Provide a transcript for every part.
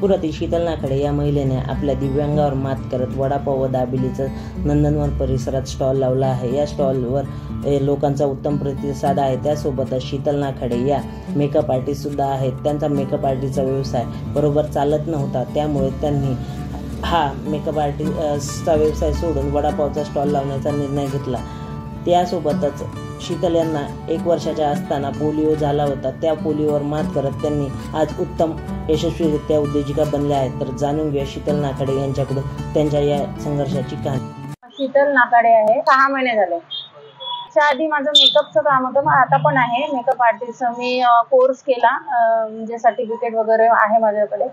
नागपुरातील शीतलनाकडे या महिलेने आपल्या दिव्यांगावर मात करत वडापाव व दाबिलीचं नंदनवन परिसरात स्टॉल लावला आहे. या स्टॉलवर लोकांचा उत्तम प्रतिसाद आहे. त्यासोबतच शीतल नाखाडे या मेकअप आर्टिस्टसुद्धा आहेत. त्यांचा मेकअप आर्टिस्टचा व्यवसाय बरोबर चालत नव्हता. त्यामुळे त्यांनी हा मेकअप आर्टिस्टचा व्यवसाय सोडून वडापावचा स्टॉल लावण्याचा निर्णय घेतला. त्यासोबतच शीतल यांना एक वर्षाच्या असताना पोलिओ झाला होता. त्या पोलिओवर मात करत त्यांनी आज उत्तम यशस्वीरित्या उद्योजिका बनल्या आहेत. तर जाणून घेऊया शीतल नाकाडे यांच्याकडून त्यांच्या या संघर्षाची कहाणी. शीतल नाकाडे आहे. सहा महिने झाले. च्या आधी माझं मेकअपचं काम होतं. मग आता पण आहे. Makeup artist. मी कोर्स केला. म्हणजे सर्टिफिकेट वगैरे आहे माझ्याकडे.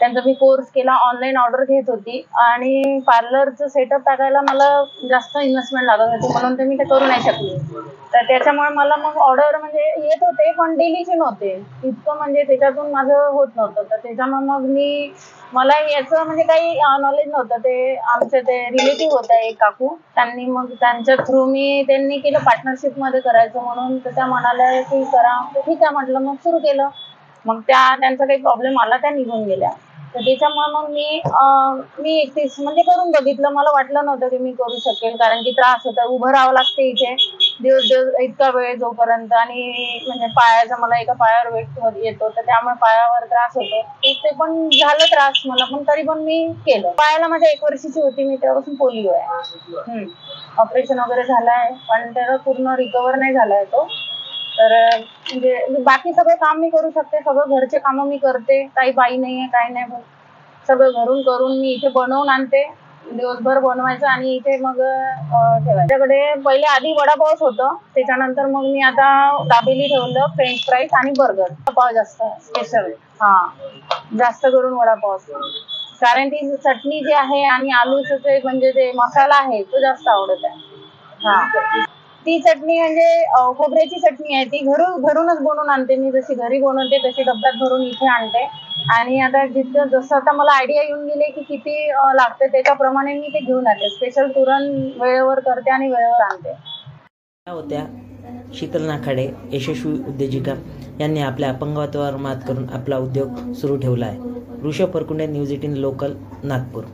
त्यांचा मी कोर्स केला ऑनलाईन ऑर्डर घेत होती. आणि पार्लरचं सेटअप टाकायला मला जास्त इन्व्हेस्टमेंट लागत होती म्हणून ते मी ते करू नाही शकले. तर त्याच्यामुळे मला मग ऑर्डर म्हणजे येत होते पण डेलीचे नव्हते. इतकं म्हणजे त्याच्यातून माझं होत नव्हतं. तर त्याच्यामुळे मग मी मला याचं म्हणजे काही नॉलेज नव्हतं. ते आमचे ते रिलेटिव्ह होते एक काकू. त्यांनी मग त्यांच्या थ्रू मी त्यांनी केलं पार्टनरशिपमध्ये करायचं म्हणून. तर त्या म्हणाल्या की करा. ठीक आहे म्हटलं मग सुरू केलं. मग त्या त्यांचा काही प्रॉब्लेम आला त्या निघून गेल्या. तर त्याच्यामुळे मग मी मी एकटीच म्हणजे करून बघितलं. मला वाटलं नव्हतं की मी करू शकेल कारण की त्रास होता. उभं राहावं लागते इथे. दिवस दिवस इतका वेळ जोपर्यंत. आणि म्हणजे पायाचा मला एका पायावर वेट येतो तर त्यामुळे पायावर त्रास होतो. ते पण झालं त्रास मला पण तरी पण मी केलं. पायाला माझ्या एक वर्षाची होती. मी तेव्हापासून पोलिओ आहे. ऑपरेशन वगैरे झालंय पण त्याला पूर्ण रिकवर नाही झालाय तो. तर म्हणजे बाकी सगळं काम मी करू शकते सगळं घरचे कामं मी करते काही बाई नाहीये काही नाही सगळं घरून करून मी इथे बनवून आणते. दिवसभर बनवायचं आणि इथे मग अं, त्याच्याकडे पहिले आधी वडापावच होतं त्याच्यानंतर मग मी आता दाबेली ठेवलं फ्रेंच फ्राईज आणि बर्गर पाव जास्त स्पेशल हा जास्त करून वडापाव. कारण ती चटणी जी आहे आणि आलूचं ते म्हणजे ते मसाला आहे तो जास्त आवडत आहे. हा. ती चटणी म्हणजे खोबऱ्याची चटणी आहे. ती घरून घरूनच बनवून आणते मी. जशी घरी बनवते तशी डब्यात भरून इथे आणते. आणि आता जिथं जसं आता मला आयडिया येऊन गेले की किती लागते त्याच्याप्रमाणे मी ते घेऊन आले स्पेशल तुरण वेळेवर करते आणि वेळेवर आणते. होत्या शीतल नाखाडे यशस्वी उद्योजिका. यांनी आपल्या अपंगत्वावर मात करून आपला उद्योग सुरू ठेवला आहे. Rishabh Parkunde news eighteen local Nagpur.